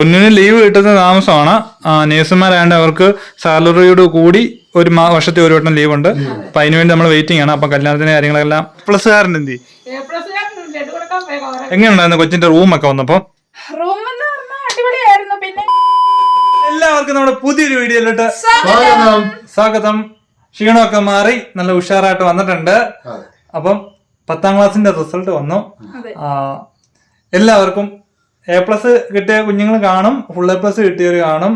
കുഞ്ഞിന് ലീവ് കിട്ടുന്ന താമസമാണ്. നേഴ്സുമാരായതുകൊണ്ട് അവർക്ക് സാലറിയോട് കൂടി ഒരു മാ വർഷത്തെ ഒരു വട്ടം ലീവ് ഉണ്ട്. അപ്പൊ അതിനുവേണ്ടി നമ്മൾ വെയിറ്റിംഗ് ആണ് അപ്പൊ കല്യാണത്തിന്റെ കാര്യങ്ങളെല്ലാം പ്ലസ് എന്ത് എന്തി എങ്ങനെയുണ്ടായിരുന്നു കൊച്ചിന്റെ റൂമൊക്കെ വന്നപ്പോ? എല്ലാവർക്കും നമ്മുടെ പുതിയൊരു വീഡിയോയിലോട്ട് സ്വാഗതം. സ്വാഗതം. ക്ഷീണമൊക്കെ മാറി നല്ല ഉഷാറായിട്ട് വന്നിട്ടുണ്ട്. അപ്പം പത്താം ക്ലാസ്സിന്റെ റിസൾട്ട് വന്നു. എല്ലാവർക്കും എ പ്ലസ് കിട്ടിയ കുഞ്ഞുങ്ങൾ കാണും ഫുൾ എ പ്ലസ് കിട്ടിയവർ കാണും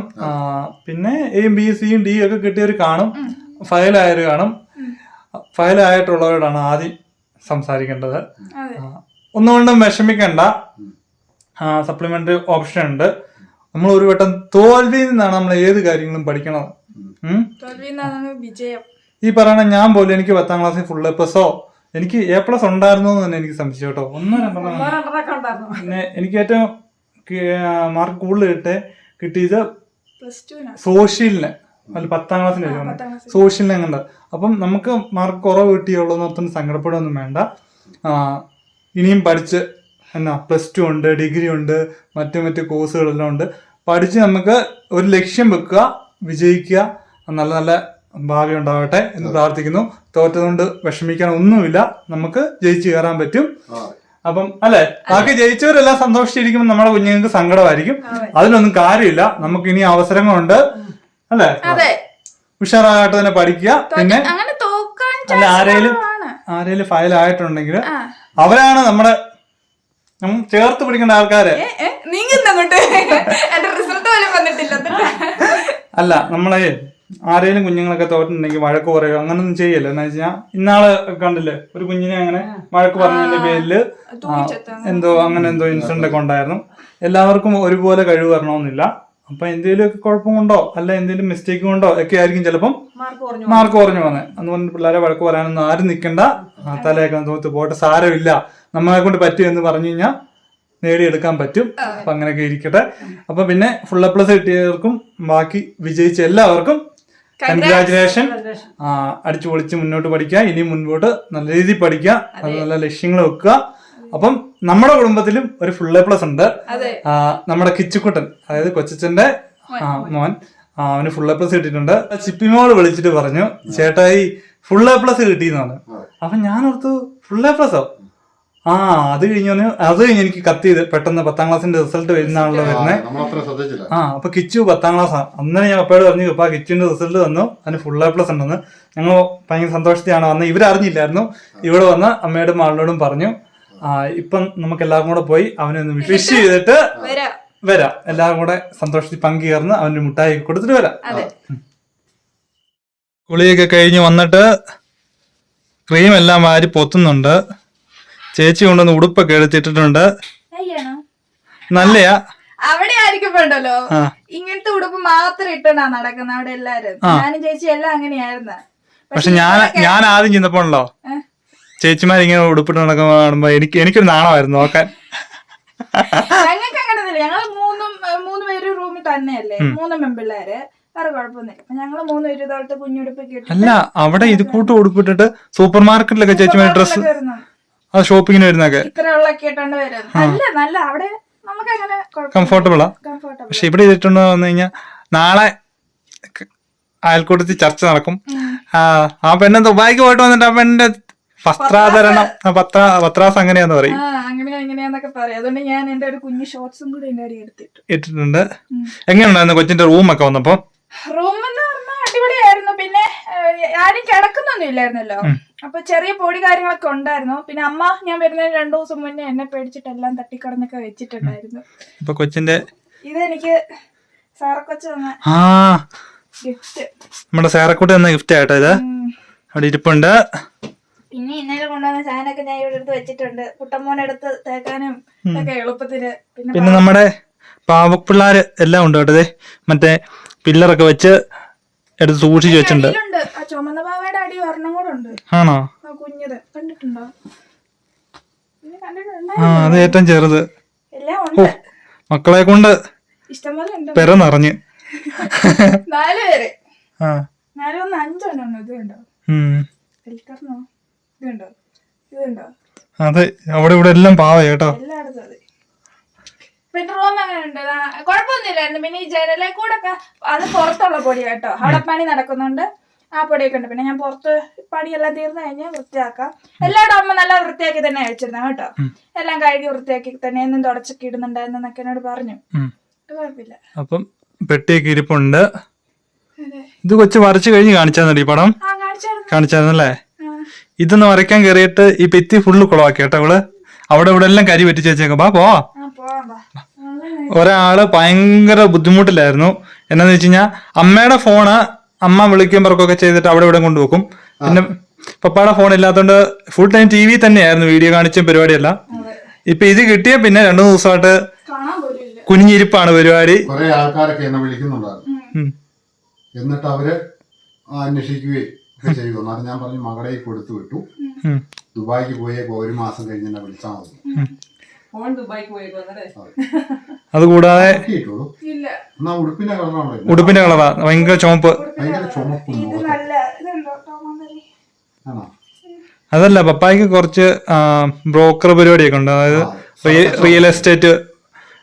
പിന്നെ എയും ബി സിയും ഡി ഒക്കെ കിട്ടിയവർ കാണും ഫയലായവർ കാണും. ഫയലായിട്ടുള്ളവരോടാണ് ആദ്യം സംസാരിക്കേണ്ടത്. ഒന്നുകൊണ്ടും വിഷമിക്കണ്ട. സപ്ലിമെന്ററി ഓപ്ഷൻ ഉണ്ട്. നമ്മൾ ഒരു വട്ടം തോൽവിയിൽ നിന്നാണ് നമ്മൾ ഏത് കാര്യങ്ങളും പഠിക്കണത്. ഈ പറയണ ഞാൻ പോലും എനിക്ക് പത്താം ക്ലാസ്സിൽ ഫുൾ എ പ്ലസോ എനിക്ക് എ പ്ലസ് ഉണ്ടായിരുന്നു എന്ന് തന്നെ എനിക്ക് സംശയം കേട്ടോ. ഒന്നോ രണ്ടെണ്ണം പിന്നെ എനിക്ക് ഏറ്റവും മാർക്ക് കൂടുതൽ കിട്ടേ കിട്ടിയത് സോഷ്യലിന്. അല്ല പത്താം ക്ലാസ്സിന് സോഷ്യലിന് എങ്ങനെ അപ്പം നമുക്ക് മാർക്ക് കുറവ് കിട്ടിയുള്ളൂ എന്ന് ഓർത്തൊന്നും സങ്കടപ്പെടുകയൊന്നും വേണ്ട. ഇനിയും പഠിച്ച് എന്നാ പ്ലസ് ടു ഉണ്ട് ഡിഗ്രി ഉണ്ട് മറ്റു മറ്റു കോഴ്സുകളെല്ലാം ഉണ്ട്. പഠിച്ച് നമുക്ക് ഒരു ലക്ഷ്യം വെക്കുക വിജയിക്കുക നല്ല നല്ല ഭാവി ഉണ്ടാവട്ടെ എന്ന് പ്രാർത്ഥിക്കുന്നു. തോറ്റതുകൊണ്ട് വിഷമിക്കാൻ ഒന്നുമില്ല. നമുക്ക് ജയിച്ചു കയറാൻ പറ്റും. അപ്പം അല്ലെ? ബാക്കി ജയിച്ചവരെല്ലാം സന്തോഷിച്ചിരിക്കുമ്പോൾ നമ്മുടെ കുഞ്ഞുങ്ങൾക്ക് സങ്കടമായിരിക്കും. അതിലൊന്നും കാര്യമില്ല. നമുക്ക് ഇനി അവസരങ്ങളുണ്ട്. അല്ലെ? അതെ. ഉഷാറായിട്ട് തന്നെ പഠിക്കുക. പിന്നെ അങ്ങനെ തോക്കാൻ അല്ല ആരേലും ആരേലും ഫയൽ ആയിട്ടുണ്ടെങ്കിൽ. അവരാണ് നമ്മുടെ ചേർത്ത് പിടിക്കേണ്ട ആൾക്കാര്. നീങ്ങുന്നങ്ങോട്ട്. റിസൾട്ട് പോലും വന്നിട്ടില്ല. അല്ല നമ്മളെ ആരേലും കുഞ്ഞുങ്ങളൊക്കെ തോറ്റുണ്ടെങ്കിൽ വഴക്ക് പറയുക അങ്ങനൊന്നും ചെയ്യല്ല? എന്ന് വെച്ചാൽ ഇന്നാൾ കണ്ടില്ലേ? ഒരു കുഞ്ഞിനെ അങ്ങനെ വഴക്ക് പറഞ്ഞതിന്റെ പേരിൽ എന്തോ അങ്ങനെ എന്തോ ഇൻസിഡന്റ് ഒക്കെ ഉണ്ടായിരുന്നു. എല്ലാവർക്കും ഒരുപോലെ കഴിവ് വരണമെന്നില്ല. അപ്പൊ എന്തെങ്കിലും ഒക്കെ കുഴപ്പം കൊണ്ടോ അല്ല എന്തെങ്കിലും മിസ്റ്റേക്ക് കൊണ്ടോ ഒക്കെ ആയിരിക്കും ചിലപ്പം മാർക്ക് കുറഞ്ഞു മാർക്ക് അന്ന് പറഞ്ഞ പിള്ളേരെ വഴക്ക് പറയാനൊന്നും ആരും നിൽക്കണ്ട തലയൊക്കെ തോത്ത് പോട്ടെ സാരമില്ല. നമ്മളെ കൊണ്ട് പറ്റും എന്ന് പറഞ്ഞു കഴിഞ്ഞാൽ നേടിയെടുക്കാൻ പറ്റും. അപ്പൊ അങ്ങനെയൊക്കെ ഇരിക്കട്ടെ. അപ്പൊ പിന്നെ ഫുൾ എ പ്ലസ് കിട്ടിയവർക്കും ബാക്കി വിജയിച്ച എല്ലാവർക്കും കൺഗ്രാചുലേഷൻ അടിച്ചു പൊളിച്ച് മുന്നോട്ട് പഠിക്കുക ഇനി മുൻപോട്ട് നല്ല രീതിയിൽ പഠിക്കുക നല്ല നല്ല ലക്ഷ്യങ്ങൾ വെക്കുക. അപ്പം നമ്മുടെ കുടുംബത്തിലും ഒരു ഫുൾ എ പ്ലസ് ഉണ്ട്. അതെ. നമ്മുടെ കിച്ചുക്കുട്ടൻ അതായത് കൊച്ചച്ഛന്റെ മോൻ. അവന് ഫുൾ എ പ്ലസ് കിട്ടിയിട്ടുണ്ട്. ചിപ്പിമോൾ വിളിച്ചിട്ട് പറഞ്ഞു ചേട്ടായി ഫുൾ എ പ്ലസ് കിട്ടിയെന്നാണ്. അപ്പൊ ഞാൻ ഓർത്തു ഫുൾ എ പ്ലസോ ആ അത് കഴിഞ്ഞു അത് കഴിഞ്ഞ് എനിക്ക് കത്ത് ചെയ്ത് പെട്ടെന്ന് പത്താം ക്ലാസിന്റെ റിസൾട്ട് വരുന്നാണല്ലോ വരുന്നത് ആ അപ്പൊ കിച്ചു പത്താം ക്ലാസ്സാണ് അന്നേരം ഞാൻ അപ്പയോട് പറഞ്ഞു അപ്പൊ കിച്ചുവിന്റെ റിസൾട്ട് വന്നു അതിന് ഫുൾ എ പ്ലസ് ഉണ്ടെന്ന്. ഞങ്ങൾ ഭയങ്കര സന്തോഷത്തിലാണ് വന്നത്. ഇവരറിഞ്ഞില്ലായിരുന്നു ഇവിടെ വന്ന് അമ്മയോടും മാളിനോടും പറഞ്ഞു ആ ഇപ്പം നമുക്ക് എല്ലാവരും കൂടെ പോയി അവനെ ഒന്ന് വിഷ് ചെയ്തിട്ട് വരാം. വരാം. എല്ലാവരും കൂടെ സന്തോഷത്തിൽ പങ്കുചേർന്ന് അവന്റെ മുട്ടായി കൊടുത്തിട്ട് വരാം. കുളിയൊക്കെ കഴിഞ്ഞ് വന്നിട്ട് ക്രീം എല്ലാം വാരി പൊത്തുന്നുണ്ട്. ചേച്ചി കൊണ്ടുവന്ന് ഉടുപ്പൊക്കെ എടുത്തിട്ടിട്ടുണ്ട്. നല്ലയാ. അവിടെ ആയിരിക്കും വേണ്ടല്ലോ. ഇങ്ങനത്തെ ഉടുപ്പ് മാത്രം ഇട്ടാ നടക്കുന്നത് അവിടെ എല്ലാരും. ഞാനും ചേച്ചി എല്ലാം അങ്ങനെയായിരുന്നു. പക്ഷെ ഞാൻ ഞാൻ ആദ്യം ചെന്നപ്പോണല്ലോ ചേച്ചിമാർ ഇങ്ങനെ ഉടുപ്പിട്ട് നടക്കുമ്പോ കാണുമ്പോ എനിക്ക് എനിക്കൊരു നാണമായിരുന്നു നോക്കാൻ. ഞങ്ങൾക്ക് അങ്ങനെ ഞങ്ങൾ മൂന്നും മൂന്ന് പേര് റൂമിൽ തന്നെയല്ലേ. മൂന്ന് പെൺപിള്ളേര്. വേറെ കുഴപ്പമൊന്നുമില്ല. അപ്പൊ ഞങ്ങൾ മൂന്ന് ഇട്ടിട്ട് അല്ല അവിടെ ഇത് കൂട്ട് ഉടുപ്പിട്ടിട്ട് സൂപ്പർ മാർക്കറ്റിലൊക്കെ ചേച്ചിമാർ ഡ്രസ്സ് അത് ഷോപ്പിങ്ങിന് വരുന്നൊക്കെ നല്ല നല്ല അവിടെ നമുക്ക് അങ്ങനെ കംഫർട്ടബിളാ കംഫർട്ടബിൾ പക്ഷെ ഇവിടെ ചെയ്തിട്ടുണ്ടോ വന്നു കഴിഞ്ഞാൽ നാളെ അയൽക്കൂട്ടത്തിൽ ചർച്ച നടക്കും. ആ ആ പെണ്ണ് ദുബായിക്ക് പോയിട്ട് വന്നിട്ട് ആ പെണ്ണിന്റെ വസ്ത്രാധരണം വസ്ത്രാസ് പത്ര പത്രാസ് അങ്ങനെയാന്ന് പറയും. ആ അതുകൊണ്ട് ഞാൻ എന്റെ ഒരു കുഞ്ഞു ഷോർട്സും കൂടി ഇട്ടിട്ടുണ്ട്. എങ്ങനെയുണ്ടായിരുന്നു കൊച്ചിന്റെ റൂമൊക്കെ വന്നപ്പോ? റൂം എന്ന് പറഞ്ഞാൽ അടിപൊളിയായിരുന്നു. പിന്നെ ആരും കിടക്കുന്നൊന്നും ഇല്ലായിരുന്നല്ലോ. അപ്പൊ ചെറിയ പൊടി കാര്യങ്ങളൊക്കെ ഉണ്ടായിരുന്നു. പിന്നെ അമ്മ ഞാൻ വരുന്ന രണ്ടു ദിവസം മുന്നേ എന്നെ പേടിച്ചിട്ട് എല്ലാം തട്ടിക്കടന്നൊക്കെ വെച്ചിട്ടുണ്ടായിരുന്നു. ഇപ്പൊ കൊച്ചിന്റെ ഇതെനിക്ക് സാറക്കൊച്ചു തന്ന ഗിഫ്റ്റ് നമ്മുടെ സേറക്കുട്ടി തന്ന ഗിഫ്റ്റ് ആയിട്ടോ ഇത്. അവിടെ ഇരിപ്പുണ്ട്. പിന്നെ ഇന്നലെ കൊണ്ടുവന്ന സാധനമൊക്കെ ഞാൻ ഇവിടെ എടുത്ത് വെച്ചിട്ടുണ്ട്. കുട്ടമ്മോനെടുത്ത് തേക്കാനും ഒക്കെ എളുപ്പത്തിന്. പിന്നെ നമ്മുടെ പാവപ്പിള്ളാര് എല്ലാം ഉണ്ട് കേട്ടതേ മറ്റേ പില്ലറൊക്കെ വെച്ച് എടുത്ത് സൂക്ഷിച്ചു വെച്ചിട്ടുണ്ട്. അടി ഒരെണ്ണം കൂടെ ഉണ്ട്. ആണോ? ആ കുഞ്ഞത്. കണ്ടിട്ടുണ്ടോ? ആ അത് ഏറ്റവും ചെറുത്. മക്കളെ കൊണ്ട് പെര നിറഞ്ഞ്. നാല് പേര്. നാല് ഒന്ന് അഞ്ചെണ്ണം ഇത് കണ്ടോ? ഇത് കണ്ടോ? ഇത് കണ്ടോ? അതെ അവിടെ ഇവിടെ എല്ലാം പാവ കേട്ടോ. പിന്നെ റൂം അങ്ങനെ ഉണ്ട്. കുഴപ്പമൊന്നുമില്ലായിരുന്നു. പിന്നെ ഈ ജനലെ കൂടെ അത് പുറത്തുള്ള പൊടി കേട്ടോ. അവിടെ പണി നടക്കുന്നുണ്ട്. ആ പൊടിയൊക്കെ ഉണ്ട്. പിന്നെ ഞാൻ പുറത്ത് പണിയെല്ലാം തീർന്നു കഴിഞ്ഞാൽ വൃത്തിയാക്കാം. എല്ലായിടും അമ്മ നല്ല വൃത്തിയാക്കി തന്നെ അയച്ചിരുന്ന കേട്ടോ. എല്ലാം കഴുകി വൃത്തിയാക്കി തന്നെ എന്നും തുടച്ചൊക്കെ ഇടുന്നുണ്ടായിരുന്നു എന്നൊക്കെ എന്നോട് പറഞ്ഞു. കുഴപ്പമില്ല. അപ്പം പെട്ടിയൊക്കെ ഇരിപ്പുണ്ട്. ഇത് കൊച്ചു വരച്ചു കഴിഞ്ഞ് കാണിച്ചാൽ ഈ പടം? കാണിച്ചായിരുന്നല്ലേ. ഇതൊന്ന് വരയ്ക്കാൻ കയറിയിട്ട് ഈ പെത്തി ഫുള്ള് കുളവാക്കി കേട്ടോ അവൾ അവിടെ ഇവിടെ എല്ലാം കരി പറ്റിച്ച് വെച്ചേക്കാം. ബാ പോവാം. ഒരാൾ ഭയങ്കര ബുദ്ധിമുട്ടിലായിരുന്നു. എന്നാന്ന് വെച്ച് കഴിഞ്ഞാൽ അമ്മയുടെ ഫോണ് അമ്മ വിളിക്കും പറക്കൊക്കെ ചെയ്തിട്ട് അവിടെ ഇവിടെ കൊണ്ടുപോകും പിന്നെ പപ്പായുടെ ഫോൺ ഇല്ലാത്തതുകൊണ്ട് ഫുൾ ടൈം ടി വി തന്നെയായിരുന്നു വീഡിയോ കാണിച്ചും പരിപാടിയല്ല. ഇപ്പൊ ഇത് കിട്ടിയ പിന്നെ രണ്ടു ദിവസമായിട്ട് കുഞ്ഞിരിപ്പാണ് പരിപാടി. കുറെ ആൾക്കാരൊക്കെ എന്നെ വിളിക്കുന്നുണ്ടായിരുന്നു. എന്നിട്ട് അവർ അന്വേഷിക്കുകയും ഒക്കെ ചെയ്തു. ഞാൻ പറഞ്ഞു മകളെ കൊടുത്തു വിട്ടു. ദുബായിക്ക് പോയേക്ക് ഒരു മാസം കഴിഞ്ഞ് എന്നെ വിളിച്ചാൽ മതി. ഫോൺ ദുബായിക്ക് പോയേക്കോ അതുകൂടാതെ ഇല്ല. എന്നാ ഉടുപ്പിന്റെ കളറാണോ ഉടുപ്പിന്റെ കളറാ. ഭയങ്കര ചുമപ്പ്. ഭയങ്കര ചുമപ്പും ഇത് മുഖത്ത് നല്ല ഇതുണ്ടോ ടോമാന്തരി ആണോ? അതല്ല പപ്പായ്ക്ക് കുറച്ച് ബ്രോക്കർ പരിപാടിയൊക്കെ ഉണ്ട്. അതായത് real- real estate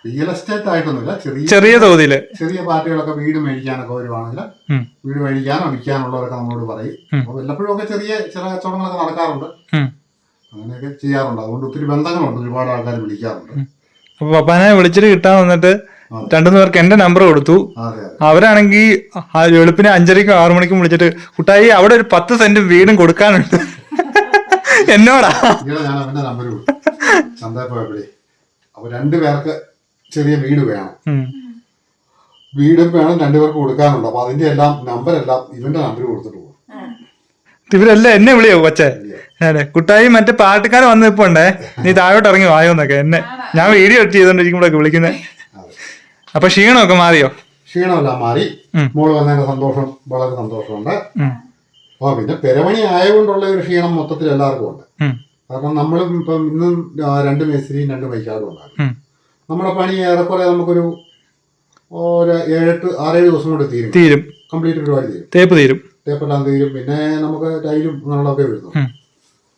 real estate ആയിട്ടൊന്നുമില്ല. ചെറിയ ചെറിയ തോതിൽ ചെറിയ പാർട്ടികളൊക്കെ വീട് മേടിക്കാനൊക്കെ വരുവാണെങ്കിൽ. വീട് മേടിക്കാനോ വിൽക്കാനുള്ളവരൊക്കെ നമ്മളോട് പറയും. അപ്പൊ അപ്പോൾ വല്ലപ്പോഴും ഒക്കെ ചെറിയ ചില കച്ചവടങ്ങളൊക്കെ നടക്കാറുണ്ട്. അങ്ങനെയൊക്കെ ചെയ്യാറുണ്ട്. അതുകൊണ്ട് ഒത്തിരി ബന്ധങ്ങളുണ്ട്. ഒരുപാട് ആൾക്കാർ വിളിക്കാറുണ്ട്. അപ്പൊ പപ്പാനെ വിളിച്ചിട്ട് കിട്ടാൻ വന്നിട്ട് രണ്ടുമൂന്ന് രണ്ടു പേർക്ക് എന്റെ നമ്പർ കൊടുത്തു. അവരാണെങ്കിൽ വെളുപ്പിന് അഞ്ചരയ്ക്കും ആറു മണിക്കും വിളിച്ചിട്ട് കുട്ടായി അവിടെ ഒരു പത്ത് സെന്റ് വീടും കൊടുക്കാനുണ്ട്. എന്നോടാ? അപ്പൊ രണ്ടു പേർക്ക് ചെറിയ വീട് വേണം. വീടും വേണം രണ്ടുപേർക്ക് കൊടുക്കാനുണ്ട്. അപ്പൊ അതിന്റെ എല്ലാം നമ്പർ എല്ലാം ഇവന്റെ നമ്പർ കൊടുത്തിട്ട് പോകും ഇവരെല്ലാം എന്നെ വിളിയോ കൊച്ചെ? അതെ. കുട്ടായി മറ്റേ പാട്ടുകാർ വന്ന് ഇപ്പൊ ഉണ്ടേ നീ താഴോട്ട് ഇറങ്ങി വായോന്നൊക്കെ എന്നെ. ഞാൻ വീഡിയോ എഡിറ്റ് ചെയ്തോണ്ടിരിക്കുമ്പോഴൊക്കെ വിളിക്കുന്നേ. അപ്പൊ ക്ഷീണമൊക്കെ മാറിയോ? ക്ഷീണമെല്ലാം മാറി. മോൾ വന്നതിന്റെ സന്തോഷം വളരെ സന്തോഷമുണ്ട്. അപ്പൊ പിന്നെ പെരമണി ആയതുകൊണ്ടുള്ള ഒരു ക്ഷീണം മൊത്തത്തിൽ എല്ലാവർക്കും ഉണ്ട്. കാരണം നമ്മൾ ഇപ്പം ഇന്നും രണ്ട് മേസ്ത്രിയും രണ്ട് മൈക്കാടും ഉണ്ടായിരുന്നു ഉം. നമ്മുടെ പണി ഏറെക്കുറെ നമുക്കൊരു ഒരു ഏഴെട്ട് ആറേഴ് ദിവസം കൊണ്ട് തീരും. തീരും. കംപ്ലീറ്റ് പരിപാടി തീരും. തേപ്പ് തീരും. തേപ്പെല്ലാം തീരും. പിന്നെ നമുക്ക് ടൈലും അങ്ങനെയുള്ളതൊക്കെ വരുന്നു.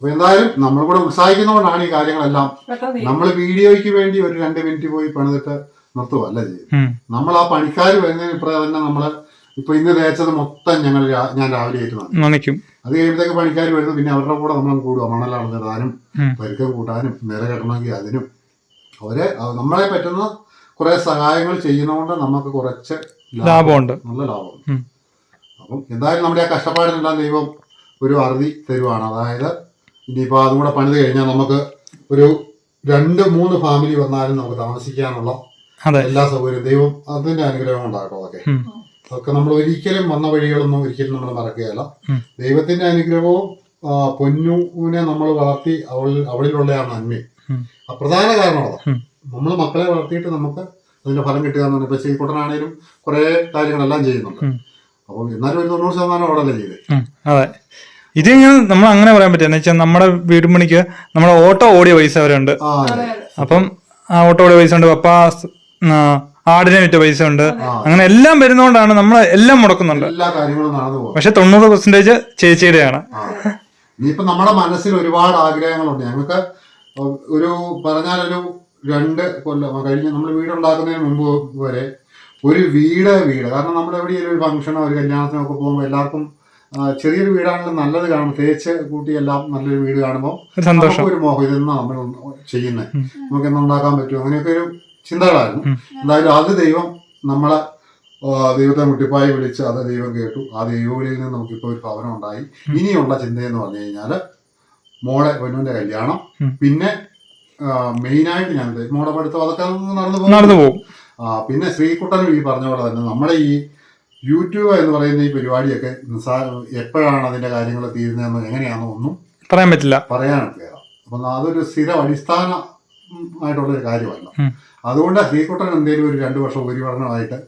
അപ്പൊ എന്തായാലും നമ്മൾ കൂടെ ഉത്സാഹിക്കുന്നതുകൊണ്ടാണ് ഈ കാര്യങ്ങളെല്ലാം. നമ്മൾ വീഡിയോയ്ക്ക് വേണ്ടി ഒരു രണ്ട് മിനിറ്റ് പോയി പണിതിട്ട് നിർത്തുവല്ല ചെയ്യും? നമ്മൾ ആ പണിക്കാർ വരുന്നതിന് ഇപ്പുറം തന്നെ നമ്മൾ ഇപ്പൊ ഇന്ന് തേച്ചത് മൊത്തം ഞങ്ങൾ ഞാൻ രാവിലെ ആയിട്ട് നനയ്ക്കും. അത് കഴിയുമ്പോഴത്തേക്ക് പണിക്കാർ വരുന്നു പിന്നെ അവരുടെ കൂടെ നമ്മൾ കൂടുക മണൽ അളന്നിടാനും പരിക്കം കൂട്ടാനും നില കെട്ടണമെങ്കിൽ അതിനും. അവരെ നമ്മളെ പറ്റുന്ന കുറെ സഹായങ്ങൾ ചെയ്യുന്നതുകൊണ്ട് നമുക്ക് കുറച്ച് ലാഭമുണ്ട്. നല്ല ലാഭമുണ്ട്. അപ്പം എന്തായാലും നമ്മുടെ ആ കഷ്ടപ്പാടിനെല്ലാം ദൈവം ഒരു അറുതി തരുവാണ്. അതായത് ഇനിയിപ്പോൾ അതും കൂടെ പണിത് കഴിഞ്ഞാൽ നമുക്ക് ഒരു രണ്ട് മൂന്ന് ഫാമിലി വന്നാലും നമുക്ക് താമസിക്കാനുള്ള എല്ലാ സൗകര്യവും ദൈവം അതിന്റെ അനുഗ്രഹം ഉണ്ടാകട്ടോ അതൊക്കെ. അതൊക്കെ നമ്മൾ ഒരിക്കലും വന്ന വഴികളൊന്നും ഒരിക്കലും നമ്മൾ മറക്കുകയല്ല. ദൈവത്തിന്റെ അനുഗ്രഹവും പൊന്നുവിനെ നമ്മൾ വളർത്തി അവൾ അവളിലുള്ള ആ നന്മയും പ്രധാന കാരണമാണ് നമ്മൾ മക്കളെ വളർത്തിയിട്ട് നമുക്ക് അതിന്റെ ഫലം കിട്ടുക എന്ന് പറഞ്ഞാൽ ഇപ്പൊ ശ്രീകുട്ടനാണേലും കുറെ കാര്യങ്ങളെല്ലാം ചെയ്യുന്നുണ്ട്. അപ്പം എന്നാലും ഒരു തൊണ്ണൂറ് ശതമാനം അവളല്ലേ ചെയ്തേ. ഇത് ഞാൻ നമ്മൾ അങ്ങനെ പറയാൻ പറ്റില്ല. വെച്ചാൽ നമ്മുടെ വീടുമണിക്ക് നമ്മുടെ ഓട്ടോ ഓടിയ പൈസ അവരുണ്ട്. അപ്പം ആ ഓട്ടോ ഓടിയ പൈസ ഉണ്ട് പപ്പ ആ, ആടിനെ വിറ്റ പൈസ ഉണ്ട്. അങ്ങനെ എല്ലാം വരുന്നോണ്ടാണ് നമ്മൾ എല്ലാം മുടക്കുന്നുണ്ട്. പക്ഷെ തൊണ്ണൂറ് പെർസെന്റേജ് ചേച്ചിയുടെയാണ്. ഇനിയിപ്പോ നമ്മുടെ മനസ്സിൽ ഒരുപാട് ആഗ്രഹങ്ങളുണ്ട്. ഞങ്ങൾക്ക് ഒരു പറഞ്ഞാൽ ഒരു രണ്ട് കൊല്ലം കഴിഞ്ഞ് നമ്മൾ വീടുണ്ടാക്കുന്നതിന് മുമ്പ് വരെ ഒരു വീട് വീട്. കാരണം നമ്മൾ എവിടെയെങ്കിലും ഒരു ഫംഗ്ഷനോ ഒരു കല്യാണത്തിനോ ഒക്കെ പോകുമ്പോൾ എല്ലാവർക്കും ചെറിയൊരു വീടാണെങ്കിലും നല്ലത് കാണും. തേച്ച് കൂട്ടി എല്ലാം നല്ലൊരു വീട് കാണുമ്പോൾ ഒരു മോഹം. ഇതെന്നാ നമ്മൾ ചെയ്യുന്നത് നമുക്ക് എന്ന് ഉണ്ടാക്കാൻ പറ്റും? അങ്ങനെയൊക്കെ ഒരു ചിന്തകളായിരുന്നു. എന്തായാലും അത് ദൈവം നമ്മളെ ദൈവത്തെ മുട്ടിപ്പായി വിളിച്ച് അത് ദൈവം കേട്ടു. ആ ദൈവവിളിയിൽ നിന്ന് നമുക്കിപ്പോൾ ഒരു ഭവനം ഉണ്ടായി ഇനിയുള്ള ചിന്തയെന്ന് പറഞ്ഞു കഴിഞ്ഞാൽ മോളെ പൊന്നുവിന്റെ കല്യാണം. പിന്നെ മെയിനായിട്ട് ഞാൻ മോളെ പഠിത്തം അതൊക്കെ നടന്നു പോകും. നടന്നു പോകും. ആ പിന്നെ ശ്രീകുട്ടനും ഈ പറഞ്ഞ പോലെ തന്നെ നമ്മുടെ ഈ യൂട്യൂബ് എന്ന് പറയുന്ന ഈ പരിപാടിയൊക്കെ നിസാര എപ്പോഴാണ് അതിന്റെ കാര്യങ്ങൾ തീരുന്നതെന്ന് എങ്ങനെയാണോ ഒന്നും പറയാൻ പറ്റില്ല. പറയാൻ പറ്റില്ല. അപ്പം അതൊരു സ്ഥിരം അടിസ്ഥാന ആയിട്ടുള്ള ഒരു കാര്യമല്ല. അതുകൊണ്ട് ശ്രീകുട്ടൻ എന്തെങ്കിലും ഒരു രണ്ടു വർഷം ഉപരിപഠനമായിട്ട്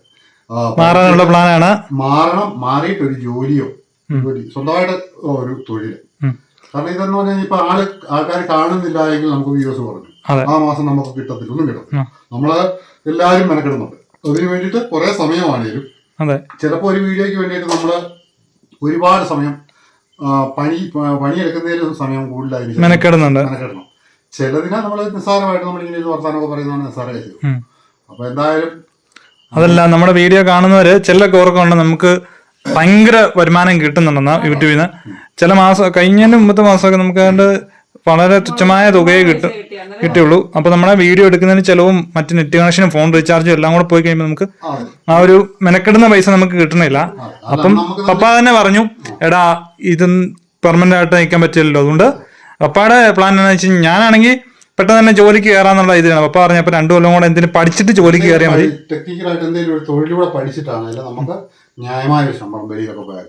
മാറാനുള്ള പ്ലാനാണ്. മാറണം മാറിയിട്ട് ഒരു ജോലിയോ. ജോലി സ്വന്തമായിട്ട് ഒരു തൊഴിൽ. കാരണം ഇതെന്ന് പറഞ്ഞാൽ ഇപ്പൊ ആൾ ആൾക്കാർ കാണുന്നില്ല എങ്കിൽ നമുക്ക് വ്യൂസ് കുറഞ്ഞു. ആ മാസം നമുക്ക് കിട്ടത്തില്ല ഒന്നും കിട്ടത്തില്ല. നമ്മൾ എല്ലാവരും മെനക്കെടുന്നുണ്ട്. അതിനു വേണ്ടിയിട്ട് കുറെ സമയമാണേലും അതെ. ചിലപ്പോൾ ഒരു വീഡിയോയ്ക്ക് വേണ്ടിയിട്ട് നമ്മൾ ഒരുപാട് സമയം പണി പണിയെടുക്കുന്നതിൽ സമയം കൂടുതലായിരിക്കും മെനക്കെടുന്നുണ്ട്. മെനക്കെടണം. ചിലതിനെ നമ്മൾ നിസ്സാരമായിട്ട് നമ്മളിങ്ങനെ ഒരു വർത്തമാനമൊക്കെ പറയുന്നതാണ് നിസ്സാര കേസ് ഉം. അപ്പൊ എന്തായാലും അതല്ല നമ്മുടെ വീഡിയോ കാണുന്നവര് ചില കോർക്കുണ്ട് നമുക്ക് ഭയങ്കര വരുമാനം കിട്ടുന്നുണ്ടെന്നാ യൂട്യൂബിൽ നിന്ന്. ചില മാസം കഴിഞ്ഞതിന് മുമ്പത്തെ മാസമൊക്കെ നമുക്ക് അതുകൊണ്ട് വളരെ തുച്ഛമായ തുകയെ കിട്ടും കിട്ടി. കിട്ടുള്ളൂ അപ്പൊ നമ്മളെ വീഡിയോ എടുക്കുന്നതിന് ചിലവും മറ്റ് നെറ്റ് കണക്ഷനും ഫോൺ റീചാർജും എല്ലാം കൂടെ പോയി കഴിയുമ്പോൾ നമുക്ക് ആ, ഒരു മെനക്കെടുന്ന പൈസ നമുക്ക് കിട്ടണില്ല. അപ്പം പപ്പ തന്നെ പറഞ്ഞു എടാ ഇത് പെർമനന്റ് ആയിട്ട് നിൽക്കാൻ പറ്റില്ലല്ലോ അതുകൊണ്ട്. പപ്പയുടെ പ്ലാൻ എന്താ വെച്ചാൽ ഞാനാണെങ്കിൽ പെട്ടെന്ന് തന്നെ ജോലിക്ക് കയറാന്നുള്ള ഇതിലാണ്. പപ്പ പറഞ്ഞപ്പോ രണ്ടു കൊല്ലം കൂടെ എന്തിനും പഠിച്ചിട്ട് ജോലിക്ക് കയറിയാൽ മതി. ടെക്നിക്കലായിട്ട് എന്തെങ്കിലും ഒരു തൊഴിലൂടെ പഠിച്ചിട്ടാണ് അല്ല നമുക്ക് ന്യായമായ ഒരു ശമ്പളം വെളിയിലൊക്കെ പോയാൽ.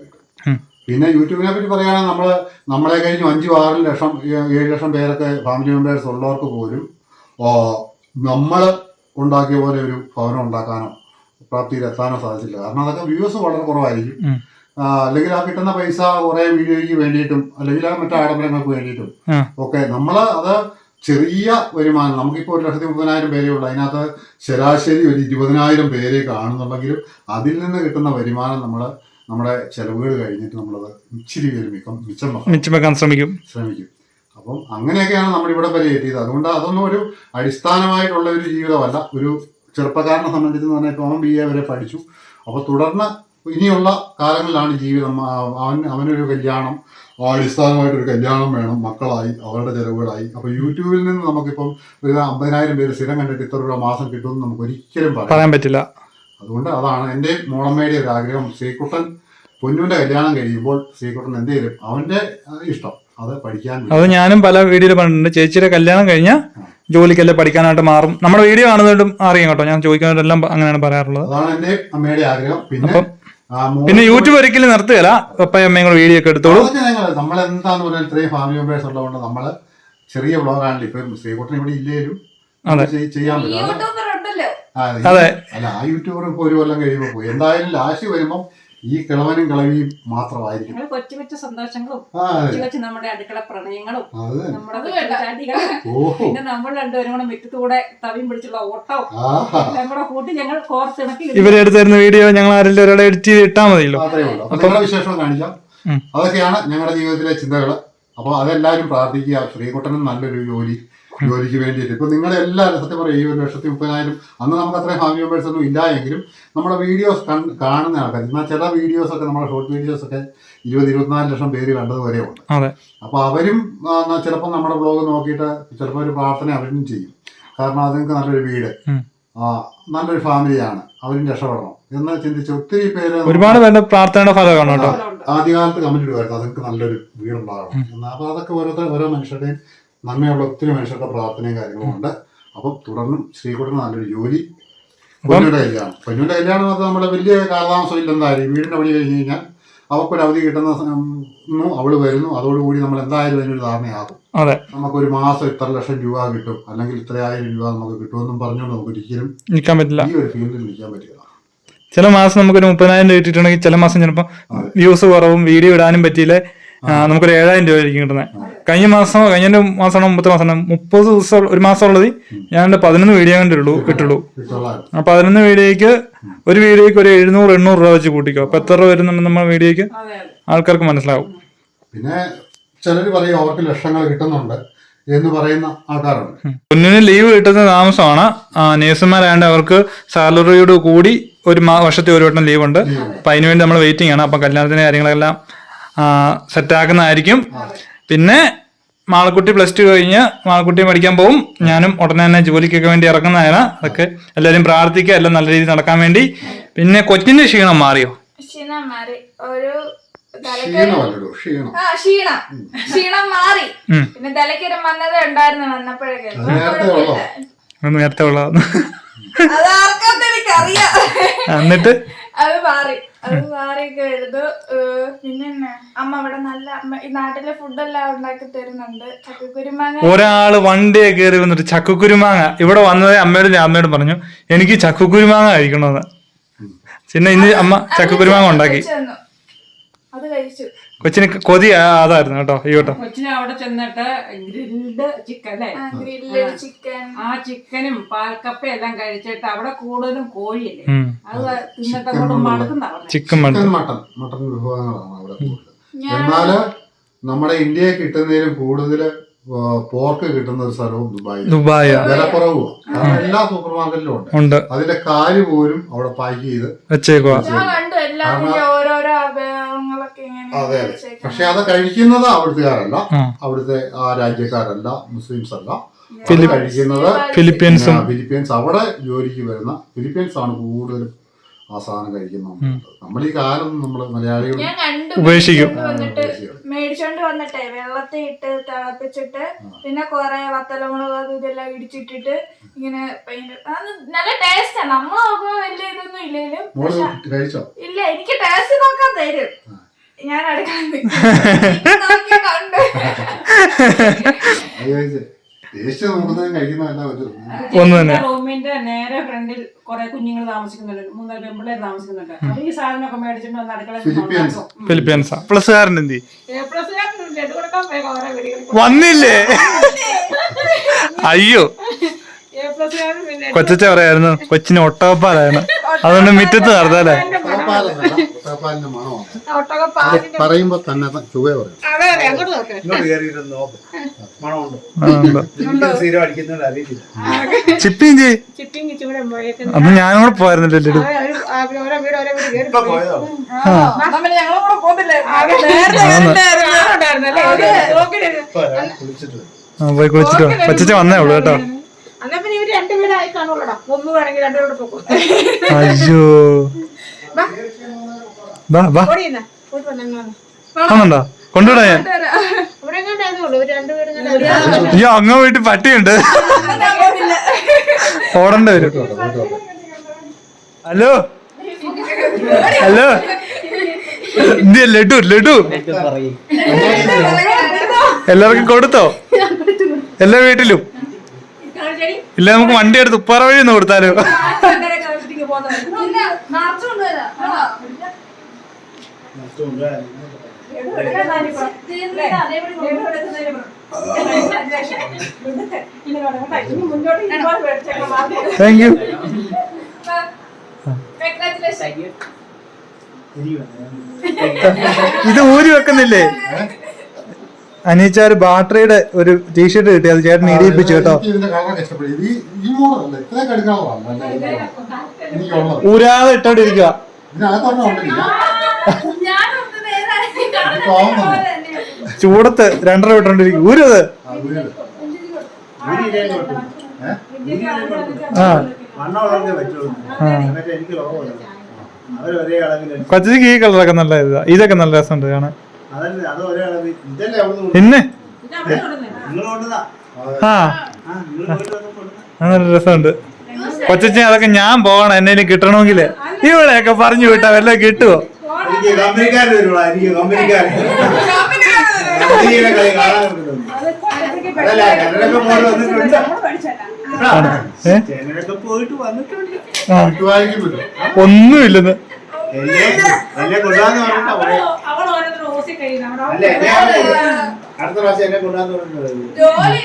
പിന്നെ യൂട്യൂബിനെ പറ്റി പറയുകയാണെങ്കിൽ നമ്മൾ നമ്മളെ കഴിഞ്ഞു അഞ്ചും ആറും ലക്ഷം ഏഴ് ലക്ഷം പേരൊക്കെ ഫാമിലി മെമ്പേഴ്സ് ഉള്ളവർക്ക് പോലും നമ്മൾ ഉണ്ടാക്കിയ പോലെ ഒരു ഭവനം ഉണ്ടാക്കാനോ പ്രാപ്തിയിൽ എത്താനോ സാധിച്ചില്ല. കാരണം അതൊക്കെ വ്യൂസ് വളരെ കുറവായിരിക്കും. അല്ലെങ്കിൽ ആ കിട്ടുന്ന പൈസ കുറെ വീഡിയോയ്ക്ക് വേണ്ടിയിട്ടും അല്ലെങ്കിൽ ആ മറ്റു ആഡംബരങ്ങൾക്ക് വേണ്ടിയിട്ടും. ഒക്കെ നമ്മൾ അത് ചെറിയ വരുമാനം നമുക്കിപ്പോൾ ഒരു ലക്ഷത്തി മുപ്പതിനായിരം പേരേ ഉള്ളൂ. അതിനകത്ത് ശരാശരി ഒരു ഇരുപതിനായിരം പേരെ കാണുന്നുണ്ടെങ്കിലും അതിൽ നിന്ന് കിട്ടുന്ന വരുമാനം നമ്മൾ നമ്മുടെ ചെലവുകൾ കഴിഞ്ഞിട്ട് നമ്മളത് ഇച്ചിരി പേര് മിക്കം മിച്ചം വെക്കാൻ മിച്ചം വെക്കാൻ ശ്രമിക്കും. ശ്രമിക്കും. അപ്പം അങ്ങനെയൊക്കെയാണ് നമ്മൾ ഇവിടെ വരെ എത്തിയത് അതുകൊണ്ട് അതൊന്നും ഒരു അടിസ്ഥാനമായിട്ടുള്ള ഒരു ജീവിതമല്ല. ഒരു ചെറുപ്പക്കാരനെ സംബന്ധിച്ച് എന്ന് പറഞ്ഞാൽ ഇപ്പോൾ അവൻ ബി എ വരെ പഠിച്ചു. അപ്പോൾ തുടർന്ന് ഇനിയുള്ള കാലങ്ങളിലാണ് ജീവിതം. അവൻ അവനൊരു കല്യാണം അടിസ്ഥാനമായിട്ട് അടിസ്ഥാനമായിട്ടൊരു കല്യാണം വേണം. മക്കളായി അവരുടെ ചെലവുകളായി. അപ്പോൾ യൂട്യൂബിൽ നിന്ന് നമുക്കിപ്പം ഒരു അമ്പതിനായിരം പേര് സ്ഥിരം കണ്ടിട്ട് ഇത്ര രൂപ മാസം കിട്ടുമെന്ന് നമുക്ക് ഒരിക്കലും പറയാൻ പറ്റില്ല. അതുകൊണ്ട് അതാണ് എന്റെ മോളമ്മയുടെ ഒരു ആഗ്രഹം. ശ്രീകുട്ടൻ പൊന്നുവിന്റെ കല്യാണം കഴിയുമ്പോൾ ശ്രീകുട്ടൻ എന്ത് ചെയ്യും? അവന്റെ ഇഷ്ടം. അത് പഠിക്കാൻ. അത് ഞാനും പല വീഡിയോയിൽ പറഞ്ഞിട്ടുണ്ട്. ചേച്ചിയുടെ കല്യാണം കഴിഞ്ഞാൽ ജോലിക്കല്ലേ പഠിക്കാനായിട്ട് മാറും. നമ്മുടെ വീഡിയോ കാണുന്നതും അറിയാം കേട്ടോ. ഞാൻ ചോദിക്കുന്നവരെല്ലാം അങ്ങനെയാണ് പറയാറുള്ളത്. അതാണ് എന്റെ അമ്മയുടെ ആഗ്രഹം. പിന്നെ അപ്പം പിന്നെ യൂട്യൂബ് ഒരിക്കലും നിർത്തുകയില്ല പപ്പയും അമ്മയും കൂടെ വീഡിയോ ഒക്കെ എടുത്തോളൂ. നമ്മൾ എന്താന്ന് പറഞ്ഞാൽ ഇത്രയും ഫാമിലി മെമ്പേഴ്സ് ഉള്ളതുകൊണ്ട് നമ്മൾ ചെറിയ ബ്ലോഗാണല്ലോ ഇപ്പം ശ്രീകുട്ടൻ ഇവിടെ ഇല്ലേലും അതെ. ചെയ്യാൻ പറ്റും. അത്. അല്ല ആ യൂട്യൂബർ ഇപ്പൊ ഒരു കൊല്ലം കഴിയുമ്പോൾ പോയി. എന്തായാലും ലാസ്റ്റ് വരുമ്പം ഈ കിളവനും കിളവിയും മാത്രമായിരിക്കും. കൊച്ചു കൊച്ചു സന്തോഷങ്ങളും കൊച്ചു കൊച്ചു നമ്മുടെ അടുക്കള പ്രണയങ്ങളും നമ്മുടെ പിന്നെ നമ്മൾ രണ്ടുപേരും കൂടെ മുറ്റത്തൂടെ തവിയും പിടിച്ചുള്ള ഓട്ടവും നമ്മുടെ എല്ലാം കൂടെ കൂട്ടി ഞങ്ങൾ കോർത്തിണക്കി ഇവരെ എടുത്തിരുന്ന വീഡിയോ ഞങ്ങൾ ആരെങ്കിലും ഒരാളെ എഡിറ്റ് ചെയ്ത് ഇട്ടാൽ മതിയല്ലോ. അപ്പൊ വിശേഷം കാണിക്കാം. അതൊക്കെയാണ് ഞങ്ങളുടെ ജീവിതത്തിലെ ചിന്തകൾ അപ്പോൾ അതെല്ലാവരും പ്രാർത്ഥിക്കുക ശ്രീകുട്ടനും നല്ലൊരു ജോലി. ജോലിക്ക് വേണ്ടിയിട്ട്. ഇപ്പൊ നിങ്ങളെ എല്ലാവരും സത്യം പറയും ഈ ഒരു ലക്ഷത്തി മുപ്പതിനായിരം അന്ന് നമുക്ക് അത്രയും ഫാമിലി മെമ്പേഴ്സ് ഒന്നും ഇല്ല എങ്കിലും നമ്മുടെ വീഡിയോസ് കാണുന്ന ആൾക്കാർ എന്നാൽ ചില വീഡിയോസ് ഒക്കെ നമ്മുടെ ഷോർട്ട് വീഡിയോസ് ഒക്കെ ഇരുപത് ഇരുപത്തിനാല് ലക്ഷം പേര് കണ്ടത് വരെ ഉണ്ട്. അപ്പൊ അവരും ചിലപ്പോൾ നമ്മുടെ ബ്ലോഗ് നോക്കിയിട്ട് ചിലപ്പോൾ ഒരു പ്രാർത്ഥന അവരും ചെയ്യും. കാരണം അതുങ്ങൾക്ക് നല്ലൊരു വീട് ആ, നല്ലൊരു ഫാമിലിയാണ് അവരും രക്ഷപ്പെടണം. എന്ന് ചിന്തിച്ച ഒത്തിരി പേര് ഒരുപാട് പേരുടെ പ്രാർത്ഥനയുടെ ഫലമാണ് ആദ്യകാലത്ത് കമന്റ് ഇടുമായിരുന്നു അതൊക്കെ നല്ലൊരു വീടുണ്ടാകണം. അപ്പൊ അതൊക്കെ ഓരോരുത്തർ ഓരോ മനുഷ്യരുടെയും നന്മയുള്ള ഒത്തിരി മനുഷ്യരുടെ പ്രാർത്ഥനയും കാര്യങ്ങളും ഉണ്ട്. അപ്പം തുടർന്നും ശ്രീകുട്ടന് നല്ലൊരു ജോലി. പൊന്നുടെ കല്യാണം. പൊന്നുടെ കല്യാണം അത് നമ്മുടെ വലിയ കാലതാമസം ഇല്ലെന്തായാലും വീടിന്റെ പണി കഴിഞ്ഞ് കഴിഞ്ഞാൽ അവൾക്കൊരു അവധി കിട്ടുന്ന അവൾ വരുന്നു. അതോടുകൂടി നമ്മൾ എന്തായാലും അതിനൊരു ധാരണയാകും. അതെ. നമുക്കൊരു മാസം ഇത്ര ലക്ഷം രൂപ കിട്ടും. അല്ലെങ്കിൽ ഇത്രയായിരം രൂപ നമുക്ക് കിട്ടുമെന്നും പറഞ്ഞുകൊണ്ട് നമുക്ക് ഒരിക്കലും നിൽക്കാൻ പറ്റില്ല. ഈ ഒരു ഫീൽഡിൽ നിൽക്കാൻ പറ്റില്ല. ചില മാസം നമുക്കൊരു മുപ്പതിനായിരം രൂപ കിട്ടിയിട്ടുണ്ടെങ്കിൽ ചില മാസം ചിലപ്പോൾ. വ്യൂസ് കുറവും വീഡിയോ ഇടാനും പറ്റിയില്ലേ? നമുക്കൊരു ഏഴായിരം രൂപ ആയിരിക്കും കിട്ടുന്നത് കഴിഞ്ഞ മാസം കഴിഞ്ഞ മാസമാണോ മുപ്പത് മാസമാണ് മുപ്പത് ദിവസം ഒരു മാസം ഉള്ളത് ഞാൻ പതിനൊന്ന് വീഡിയോ കണ്ടുള്ളൂ കിട്ടുള്ളൂ ആ പതിനൊന്ന് വീഡിയോയ്ക്ക് ഒരു വീഡിയോയ്ക്ക് ഒരു എഴുന്നൂറ് എണ്ണൂറ് രൂപ വെച്ച് കൂട്ടിക്കോ. അപ്പൊ എത്ര രൂപ വരുന്നുണ്ട് നമ്മുടെ വീഡിയോയ്ക്ക് ആൾക്കാർക്ക് മനസ്സിലാവും. പിന്നെ ചിലർ പറയും അവർക്ക് ലക്ഷങ്ങൾ കിട്ടുന്നുണ്ട് എന്ന് പറയുന്ന ആൾക്കാരുണ്ട്. കുഞ്ഞിന് ലീവ് കിട്ടുന്ന താമസമാണ്. നേഴ്സുമാരായതുകൊണ്ട് അവർക്ക് സാലറിയോട് കൂടി ഒരു വർഷത്തെ ഒരു വട്ടം ലീവ് ഉണ്ട് അപ്പൊ അതിനുവേണ്ടി നമ്മൾ വെയിറ്റിംഗ് ആണ്. അപ്പൊ കല്യാണത്തിന്റെ കാര്യങ്ങളെല്ലാം സെറ്റ് ആക്കുന്നതായിരിക്കും. പിന്നെ മാളക്കുട്ടി പ്ലസ് ടു കഴിഞ്ഞ് മാളക്കുട്ടി പഠിക്കാൻ പോകും ഞാനും ഉടനെ തന്നെ ജോലിക്കൊക്കെ വേണ്ടി ഇറങ്ങുന്നതാണ്. അതൊക്കെ എല്ലാവരും പ്രാർത്ഥിക്കുക എല്ലാം നല്ല രീതിയിൽ നടക്കാൻ വേണ്ടി. പിന്നെ കൊച്ചിന്റെ ക്ഷീണം മാറിയോ? ക്ഷീണം മാറി. ഒരു തലക്കൊരു ക്ഷീണമല്ലല്ലോ ക്ഷീണം. ആ ക്ഷീണം. ക്ഷീണം മാറി. പിന്നെ തലക്കൊരു വന്നത് ഉണ്ടായിരുന്നു വന്നപ്പോഴൊക്കെ. അത് നേരത്തെ ഉള്ളോ ഉള്ളതാണ് എന്നിട്ട്? അത് മാറി. അത് സാറിയൊക്കെ പിന്നെ അമ്മ ഇവിടെ നല്ല അമ്മ ഈ നാട്ടിലെ ഫുഡെല്ലാം ഉണ്ടാക്കി തരുന്നുണ്ട്. ചക്കക്കുരുമാങ്ങ ഒരാൾ വണ്ടിയെ കയറി വന്നിട്ട് ചക്കക്കുരുമാങ്ങ. ഇവിടെ വന്നത് അമ്മയോടും അമ്മയോടും പറഞ്ഞു എനിക്ക് ചക്കക്കുരുമാങ്ങ കഴിക്കണമെന്ന്. പിന്നെ ഇന്ന് അമ്മ ചക്കക്കുരുമാങ്ങ ഉണ്ടാക്കി. തന്നു. അത് കഴിച്ചു. കൊച്ചിന് കൊതി അതായിരുന്നു കേട്ടോ ഈ കേട്ടോ കൊച്ചിന് അവിടെ ചെന്നിട്ട് ഗ്രിൽഡ് ചിക്കൻ അല്ലേ? ചിക്കൻ. ആ ചിക്കനും പാൽക്കപ്പ എല്ലാം കഴിച്ചിട്ട് അവിടെ കൂടുതലും കോഴിയല്ലേ. അത് തിന്നിട്ട് അങ്ങോട്ട് മടുക്കുന്ന അവിടെ chicken mutton. Chicken mutton mutton വിഭവങ്ങളാണ് അവിടെ എന്നാൽ നമ്മുടെ ഇന്ത്യയിൽ കിട്ടുന്നതിലും കൂടുതൽ പോർക്ക് കിട്ടുന്ന ഒരു സ്ഥലവും ദുബായ് ദുബായ വിലക്കുറവും എല്ലാ സൂപ്പർ മാർക്കറ്റിലും ഉണ്ട്. അതിന്റെ കാൽ പോലും അവിടെ പാക്ക് ചെയ്ത് വെച്ചേക്കുവാ. ഞാൻ അതെ അതെ. പക്ഷെ അത് കഴിക്കുന്നത് അവിടുത്തുകാരല്ല. അവിടുത്തെ ആ രാജ്യക്കാരല്ല മുസ്ലിംസ് അല്ല കഴിക്കുന്നത് ഫിലിപ്പീൻസ്. ഫിലിപ്പീൻസ് അവിടെ ജോലിക്ക് വരുന്ന ഫിലിപ്പീൻസ് ആണ് കൂടുതലും ആ സാധനം കഴിക്കുന്നത്. നമ്മൾ ഈ കാലം നമ്മൾ മലയാളികൾ ഉപേക്ഷിക്കും. മേടിച്ചോണ്ട് വന്നിട്ട് വെള്ളത്തിൽ ഇട്ട് തിളപ്പിച്ചിട്ട് പിന്നെ കുറെ വത്തലമുളക് അത് ഇതെല്ലാം ഇടിച്ചിട്ടിട്ട് ഇങ്ങനെ നല്ല ടേസ്റ്റാ നമ്മൾ നോക്കുമ്പോ വലിയ ഇതൊന്നും ഇല്ലെങ്കിലും ഇല്ല എനിക്ക് ടേസ്റ്റ് നോക്കാൻ തരും. ഞാൻ ഒന്ന് തന്നെ. റൂമിന്റെ നേരെ ഫ്രണ്ടിൽ കുറെ കുഞ്ഞുങ്ങൾ താമസിക്കുന്നുണ്ട്. മൂന്നാൽ പെമ്പിള്ളേർ താമസിക്കുന്നുണ്ട്. അപ്പൊ ഈ സാധനമൊക്കെ മേടിച്ചിട്ട് വന്ന് ഫിലിപ്പീൻസ്. പ്ലസ്സുകാരൻ എന്തി വന്നില്ലേ? അയ്യോ. കൊച്ചച്ച പറയായിരുന്നു കൊച്ചിന് ഒട്ടോപ്പാലായിരുന്നു അതുകൊണ്ട് മിറ്റത്ത് നടത്താല്ലേ മുട്ടപ്പാലിന്റെ മണമാണ്. പറയുമ്പോ തന്നെ ചുവ പറയും. പോയേക്കുന്നത് അന്ന് ഞാനും കൂടെ പോയിരുന്നില്ല ലഡു. ആ പിന്നെ ഓരോ വീട് ഓരോ വീട് കയറി ഇപ്പൊ പോയതോ? ഞങ്ങളും കൂടെ പോകത്തില്ലേ ഇപ്പൊ ഒരാൾ കുളിച്ചിട്ട് പോയി കുളിച്ചിട്ട് പച്ചച്ച വന്നേ ഉള്ളു കേട്ടോ. എന്നാ പിന്നെ ഇവർ രണ്ടു വീടായി കാണുള്ളൂടാ. ഒന്ന് വേണമെങ്കിൽ രണ്ടുപേരോട് പോകും അയ്യോ. ആണുണ്ടോ കൊണ്ടുവിടാ ഞാൻ. അയ്യോ അങ്ങ വീട്ടിൽ പട്ടിയുണ്ട്. ഓടണ്ട വരും. ഹലോ? ഹലോ? ലഡു ലഡു. എല്ലാവർക്കും കൊടുത്തോ? എല്ലാ വീട്ടിലും. ഇല്ല നമുക്ക് വണ്ടി എടുത്ത് ഉപ്പാറ വഴി ഒന്ന് കൊടുത്താലോ? Thank you. ഇത് ഊരി വെക്കുന്നില്ലേ? അനീച്ച ഒരു ബാറ്ററിയുടെ ഒരു ടീഷർട്ട് കിട്ടി അത് ചേട്ടൻ ഇടിയിപ്പിച്ചു കേട്ടോ. ഊരാതെ ഇട്ടോണ്ടിരിക്കുക ചൂടത്ത് രണ്ടര വിട്ടോണ്ടിരിക്കും. ഊരത്. കൊച്ചിക്ക് ഈ കളറൊക്കെ നല്ല ഇതാ. ഇതൊക്കെ നല്ല രസമുണ്ട് കാണാൻ. പിന്നെ ആ. നല്ല രസമുണ്ട്. കൊച്ചച്ച അതൊക്കെ ഞാൻ പോകണം. എന്നെ കിട്ടണമെങ്കിൽ ഇവിടെയൊക്കെ പറഞ്ഞു വിട്ടാ വല്ല കിട്ടുവോ? എനിക്ക് കമ്പനിക്കാർ വരുവാ എനിക്ക് കമ്പനിക്കാർ കമ്പനിയുടെ കളി കാണാൻ പറ്റുന്നുണ്ട്. അതല്ല? ഞങ്ങളൊക്കെ പോയിട്ട് വന്നിട്ടുണ്ട്. പോയിട്ട് ഒന്നുമില്ലെന്ന്. എന്നെ പറഞ്ഞിട്ടാ അല്ല? എന്നെ അടുത്ത പ്രാവശ്യം എന്നെ പറഞ്ഞിട്ടുണ്ട് ജോലി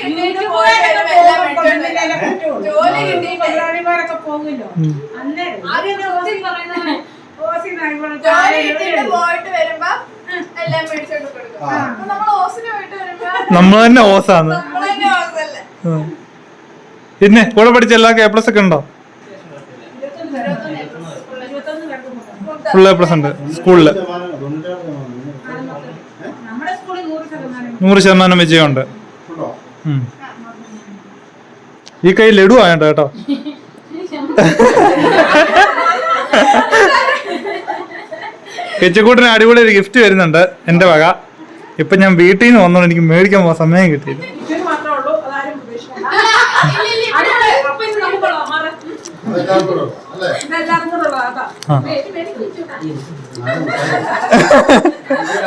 പോയിട്ട് വരുമ്പോ എല്ലാം മേടിച്ചോണ്ട് കൊടുക്കും. അപ്പൊ നമ്മൾ ഓസിന് പോയിട്ട് വരുമ്പോ നമ്മൾ തന്നെ ഓസാണ് നമ്മൾ തന്നെ ഓസല്ലേ. പിന്നെ കൂടെ പഠിച്ച എല്ലാവർക്കും എ പ്ലസ് ഒക്കെ ഉണ്ടോ? ഫുൾ എ പ്ലസ് ഉണ്ട്. സ്കൂളിൽ. നൂറ് ശതമാനം. വിജയമുണ്ട്. ഈ കൈ ലഡു ആയണ്ട കേട്ടോ. കെച്ചക്കൂട്ടിന് അടിപൊളി ഒരു ഗിഫ്റ്റ് വരുന്നുണ്ട് എന്റെ വക. ഇപ്പൊ ഞാൻ വീട്ടിൽ നിന്ന് വന്നോണ്ട് എനിക്ക് മേടിക്കാൻ പോകാൻ സമയം കിട്ടിയില്ല. മേടിച്ച്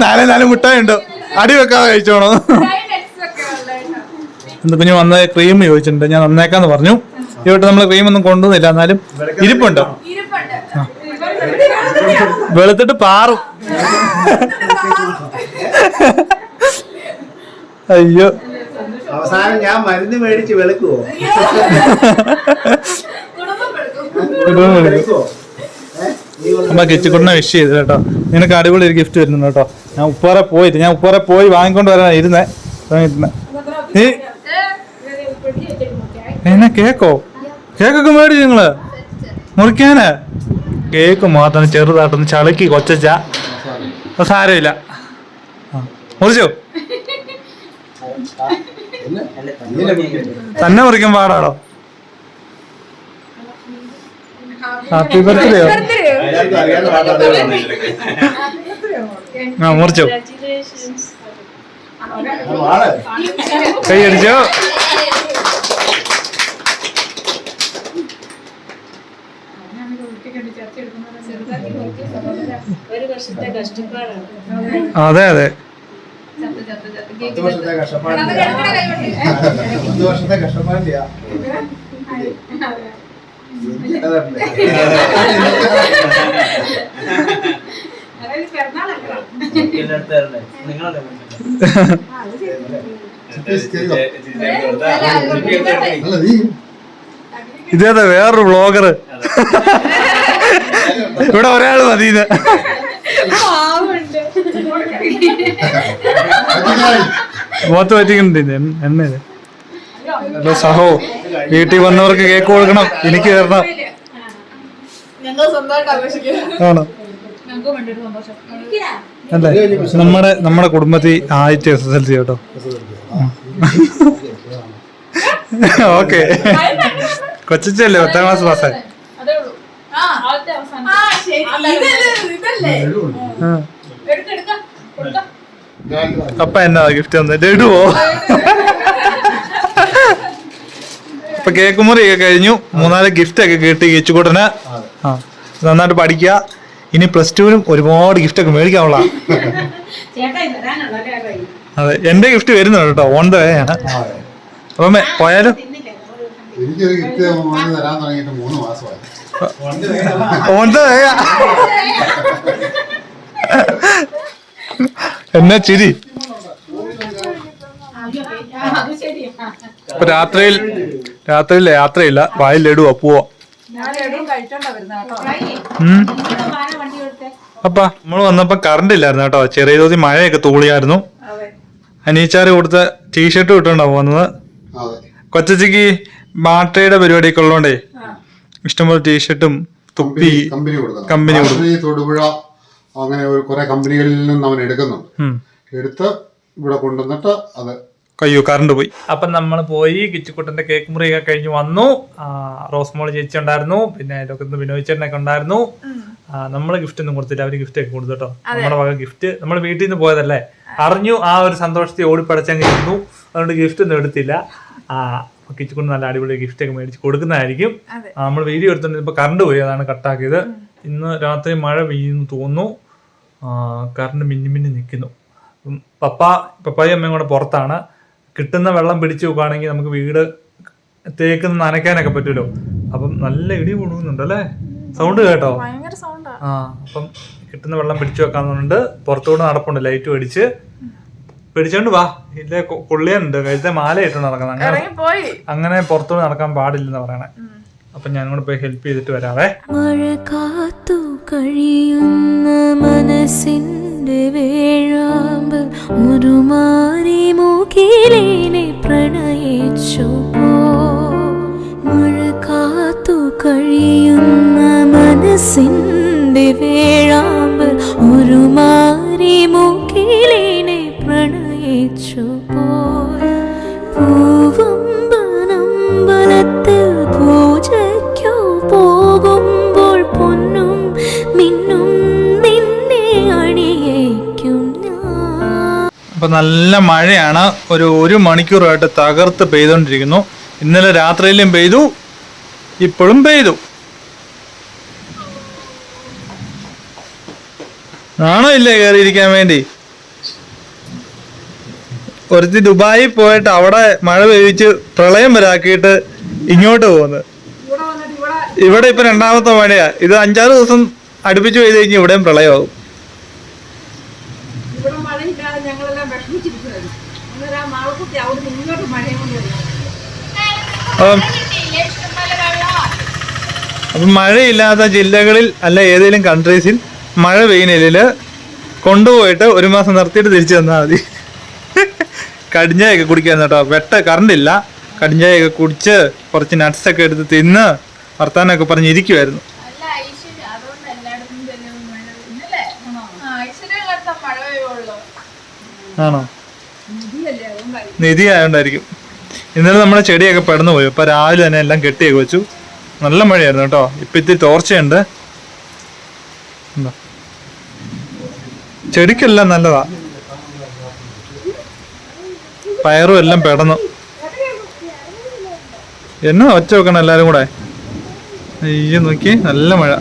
നാലേ നാല് മുട്ടായി ഉണ്ട് അടി വെക്കാതെ കഴിച്ചോണോ? എന്താ കുഞ്ഞു വന്ന ക്രീം ചോദിച്ചിട്ടുണ്ട്. ഞാൻ നന്നേക്കാന്ന് പറഞ്ഞു. ഇവിടെ നമ്മൾ ക്രീം ഒന്നും കൊണ്ടുവന്നില്ല എന്നാലും ഇരിപ്പുണ്ടോ. ഇരിപ്പുണ്ട്. വെളുത്തിട്ട് പാറും. അയ്യോ. അവസാനം ഞാൻ മരുന്ന് മേടിച്ച് വെളുക്കുവോ? അമ്മ കിച്ചിക്കുണ്ണ വിഷ് ചെയ്തു കേട്ടോ. നിനക്ക് അടിപൊളി ഒരു ഗിഫ്റ്റ് വരുന്നുണ്ട് കേട്ടോ. ഞാൻ ഉപ്പാറെ പോയിട്ട് ഞാൻ ഉപ്പാറെ പോയി വാങ്ങിക്കൊണ്ട് വരാൻ ഇരുന്നേ. നീ എന്നാ കേക്കോ? കേക്കൊക്കെ മേടിച്ചു നിങ്ങൾ? മുറിക്കാന്? കേക്ക് മാത്രം ചെറുതായിട്ടൊന്ന് ചളുക്കി കൊച്ചാ സാരമില്ല. മുറിച്ചോ? തന്നെ മുറിക്കാൻ പാടാടോ? ഹാപ്പി ബർത്ത്ഡേയോ പാട്ടാണ് ആ മുറിച്ചോ? പാട് കൈ അടിച്ചോ അതെ അതെ പത്ത് വർഷത്തെ കഷ്ടപ്പാടില്ല പത്ത് വർഷത്തെ കഷ്ടപ്പാടില്ല അല്ല അതെ ഇതേതാ വേറൊരു വ്ളോഗർ ഇവിടെ ഒരാൾ മതി ഇത്. മുഖത്ത് പറ്റിക്കുന്നുണ്ട് ഇത്. എണ്ണ- എണ്ണ ഇത് ഹലോ സഹോ വീട്ടിൽ വന്നവർക്ക് കേക്ക് കൊടുക്കണം. എനിക്ക് തരണം. ആണോ? അല്ലേ നമ്മുടെ നമ്മുടെ കുടുംബത്തിൽ ആദ്യത്തെ എസ് എസ് എൽ സി കേട്ടോ ഓക്കെ. കൊച്ചല്ലേ പത്താം ക്ലാസ് പാസ്സായി അപ്പ എന്നാ ഗിഫ്റ്റ് തന്നെ? ലഡുവോ? അപ്പൊ കേക്ക് മുറിയൊക്കെ കഴിഞ്ഞു. മൂന്നാൽ ഗിഫ്റ്റ് ഒക്കെ കിട്ടി കിച്ചുകൂട്ടന് നന്നായിട്ട് പഠിക്കുക ഇനി പ്ലസ് ടുവിനും ഒരുപാട് ഗിഫ്റ്റ് ഒക്കെ മേടിക്കാനുള്ള അല്ലേ അതെ. എന്റെ ഗിഫ്റ്റ് വരുന്നുണ്ട് കേട്ടോ. ഓൺ ദ വേ ആണ് അപ്പം പോയാലും? എനിക്കൊരു ഗിഫ്റ്റ് തരാൻ തുടങ്ങിയിട്ട് മൂന്ന് മാസമായി. വേ എന്നാ ചിരി. ഇപ്പൊ രാത്രിയിൽ രാത്രിയില്ല യാത്രയില്ല. വായിൽ ലഡു അപ്പുവോ അപ്പ നമ്മൾ വന്നപ്പോ കറണ്ട് ഇല്ലായിരുന്നു കേട്ടോ. ചെറിയ തോതി മഴയൊക്കെ തൂളിയായിരുന്നു. അനീച്ചാറ് കൊടുത്ത ടീഷർട്ട് ഇട്ടുണ്ടോ പോകുന്നത് അതെ. കൊച്ചച്ചിക്ക് ബാട്ടയുടെ പരിപാടിയൊക്കെ ഉള്ളതുകൊണ്ടേ ഇഷ്ടംപോലെ ടീഷർട്ടും തുപ്പി കമ്പനി തൊടുപുഴ അങ്ങനെ ഒരു കുറെ കമ്പനികളിൽ നിന്ന് അവൻ എടുക്കുന്നു. എടുത്ത് ഇവിടെ കൊണ്ടുവന്നിട്ട് അത് കയ്യോ കറണ്ട് പോയി. അപ്പം നമ്മൾ പോയി കിച്ചുക്കുട്ടന്റെ കേക്ക് മുറിയൊക്കെ കഴിഞ്ഞ് വന്നു. റോസ്മോൾ ചേച്ചി ഉണ്ടായിരുന്നു പിന്നെ അതിലൊക്കെ വിനോദ് ചേട്ടനൊക്കെ ഉണ്ടായിരുന്നു. നമ്മൾ ഗിഫ്റ്റ് ഒന്നും കൊടുത്തില്ല. അവർ ഗിഫ്റ്റ് ഒക്കെ കൊടുത്തു കേട്ടോ. നമ്മുടെ വക ഗിഫ്റ്റ് നമ്മൾ വീട്ടിൽ നിന്ന് പോയതല്ലേ? അറിഞ്ഞു ആ ഒരു സന്തോഷത്തിൽ ഓടിപ്പടച്ചങ്ങ് ഇരുന്നു. അതുകൊണ്ട് ഗിഫ്റ്റ് ഒന്നും എടുത്തില്ല. ആ കിച്ചുക്കുണ്ട് നല്ല അടിപൊളി ഗിഫ്റ്റ് ഒക്കെ മേടിച്ച് കൊടുക്കുന്നതായിരിക്കും. നമ്മൾ വീഡിയോ എടുത്തോണ്ട് ഇപ്പൊ കറണ്ട് പോയി അതാണ് കട്ടാക്കിയത് ഇന്ന് രാത്രി മഴ പെയ്യുന്നു തോന്നുന്നു. കറണ്ട് മിന്നി മിന്നി നിൽക്കുന്നു പപ്പ പപ്പായും അമ്മയും കൂടെ പുറത്താണ്. കിട്ടുന്ന വെള്ളം പിടിച്ചു നോക്കുകയാണെങ്കിൽ നമുക്ക് വീട് തേക്ക് നനയ്ക്കാനൊക്കെ പറ്റുമല്ലോ. അപ്പം നല്ല ഇടി കൊടുക്കുന്നുണ്ട് അല്ലേ? സൗണ്ട് കേട്ടോ? ആ. അപ്പം കിട്ടുന്ന വെള്ളം പിടിച്ചു വെക്കാന്നുണ്ട്. പുറത്തുകൂടെ നടപ്പുണ്ട് ലൈറ്റ് പിടിച്ച് പിടിച്ചോണ്ട് വാ. ഇല്ല കൊള്ളിയുണ്ട് കഴുത്തെ മാല ഇട്ടുണ്ട് നടക്കുന്നത്. അങ്ങനെ അങ്ങനെ പുറത്തുകൂടെ നടക്കാൻ പാടില്ലെന്ന് പറയണേ. അപ്പൊ ഞാൻ കൂടെ പോയി ഹെൽപ്പ് ചെയ്തിട്ട് വരാവേ. മഴ കാത്തു കഴിയുന്ന മനസ്സിന്റെ വേഴാമ്പ് ഒരു മാറി മൂക്കിലേനെ പ്രണയിച്ചു. മഴ കാത്തു കഴിയുന്ന മനസ്സിന്റെ വേഴാമ്പ് ഒരു മാറി മൂക്കിലേനെ പ്രണയിച്ചു പോയ പൂവമ്പനമ്പലത്തിൽ പൂജയ്ക്കോ പോകുമ്പോൾ പൊന്നും മിന്നും നിന്നെ അണിയേക്കും ഞാൻ. അപ്പൊ നല്ല മഴയാണ്. ഒരു ഒരു മണിക്കൂറായിട്ട് തകർത്ത് പെയ്തോണ്ടിരിക്കുന്നു. ഇന്നലെ രാത്രിയിലും പെയ്തു ഇപ്പോഴും പെയ്തു. ആണോ ഇല്ലേ കയറിയിരിക്കാൻ വേണ്ടി? ഒരുത്തി ദുബായിൽ പോയിട്ട് അവിടെ മഴ പെയ്യിച്ച് പ്രളയം വരാക്കിയിട്ട് ഇങ്ങോട്ട് പോകുന്നത് ഇവിടെ ഇപ്പൊ രണ്ടാമത്തെ മഴയാ. ഇത് അഞ്ചാറ് ദിവസം അടുപ്പിച്ച് പെയ്ത് കഴിഞ്ഞ് ഇവിടെയും പ്രളയമാകും. അപ്പം മഴയില്ലാത്ത ജില്ലകളിൽ അല്ല ഏതെങ്കിലും കൺട്രീസിൽ മഴ പെയ്യുന്നില്ല കൊണ്ടുപോയിട്ട് ഒരു മാസം നിർത്തിയിട്ട് തിരിച്ചു തന്നാൽ മതി. കടിഞ്ചായൊക്കെ കുടിക്കാൻ കേട്ടോ. വെട്ട കറണ്ടില്ല കടിഞ്ഞയൊക്കെ കുടിച്ച് കുറച്ച് നട്ട്സൊക്കെ ഒക്കെ എടുത്ത് തിന്ന് വർത്താനൊക്കെ പറഞ്ഞ് ഇരിക്കുമായിരുന്നു അല്ല ഐശ്വര്യ അതുകൊണ്ട് എല്ലായിടത്തും തന്നെ മഴ പെയ്യുന്നല്ലേ ഐശ്വര്യമുള്ളിടത്ത മഴ പെയ്യുള്ളൂ ആണോ? നിധി ആയതുകൊണ്ടായിരിക്കും ഇന്നലെ നമ്മുടെ ചെടിയൊക്കെ പെടന്നു പോയി ഇപ്പൊ രാവിലെ തന്നെ എല്ലാം കെട്ടിയൊക്കെ വെച്ചു. നല്ല മഴയായിരുന്നു കേട്ടോ. ഇപ്പൊ ഇത്തിരി തോർച്ചയുണ്ട്. ചെടിക്കെല്ലാം നല്ലതാ. പയറും എല്ലാം പെടന്നു എന്നാ ഒച്ച വെക്കണം എല്ലാരും കൂടെ? അയ്യോ നോക്കി നല്ല മഴ.